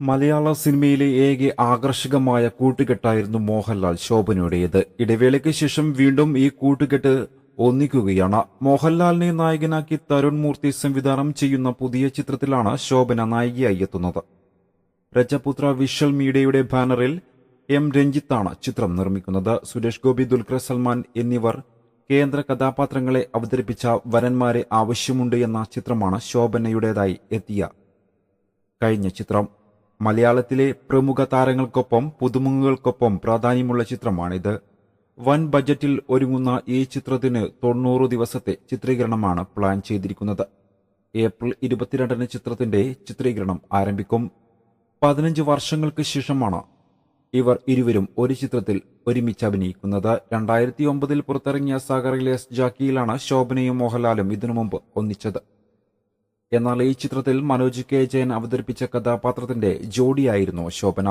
മലയാള സിനിമയിലെ ഏക ആകർഷകമായ കൂട്ടുകെട്ടായിരുന്നു മോഹൻലാൽ ശോഭനയുടേത്. ഇടവേളയ്ക്ക് ശേഷം വീണ്ടും ഈ കൂട്ടുകെട്ട് ഒന്നിക്കുകയാണ്. മോഹൻലാലിനെ നായകനാക്കി തരുൺ മൂർത്തി സംവിധാനം ചെയ്യുന്ന പുതിയ ചിത്രത്തിലാണ് ശോഭന നായികയായി എത്തുന്നത്. രജപുത്ര വിഷ്വൽ മീഡിയയുടെ ബാനറിൽ എം രഞ്ജിത്താണ് ചിത്രം നിർമ്മിക്കുന്നത്. സുരേഷ് ഗോപി ദുൽഖർ സൽമാൻ എന്നിവർ കേന്ദ്ര കഥാപാത്രങ്ങളെ അവതരിപ്പിച്ച വരന്മാരെ ആവശ്യമുണ്ട് എന്ന ചിത്രമാണ് ശോഭനയുടേതായി എത്തിയ കഴിഞ്ഞ ചിത്രം. മലയാളത്തിലെ പ്രമുഖ താരങ്ങൾക്കൊപ്പം പുതുമുഖങ്ങൾക്കൊപ്പം പ്രാധാന്യമുള്ള ചിത്രമാണിത്. വൻ ബജറ്റിൽ ഒരുങ്ങുന്ന ഈ ചിത്രത്തിന് തൊണ്ണൂറ് ദിവസത്തെ ചിത്രീകരണമാണ് പ്ലാൻ ചെയ്തിരിക്കുന്നത്. ഏപ്രിൽ ഇരുപത്തിരണ്ടിന് ചിത്രത്തിന്റെ ചിത്രീകരണം ആരംഭിക്കും. പതിനഞ്ച് വർഷങ്ങൾക്ക് ശേഷമാണ് ഇവർ ഇരുവരും ഒരു ചിത്രത്തിൽ ഒരുമിച്ച് അഭിനയിക്കുന്നത്. രണ്ടായിരത്തി ഒമ്പതിൽ പുറത്തിറങ്ങിയ സാഗറിലെ ജാക്കിയിലാണ് ശോഭനയും മോഹൻലാലും ഇതിനു മുമ്പ് ഒന്നിച്ചത്. എന്നാൽ ഈ ചിത്രത്തിൽ മനോജ് കെ ജയൻ അവതരിപ്പിച്ച കഥാപാത്രത്തിന്റെ ജോഡിയായിരുന്നു ശോഭന.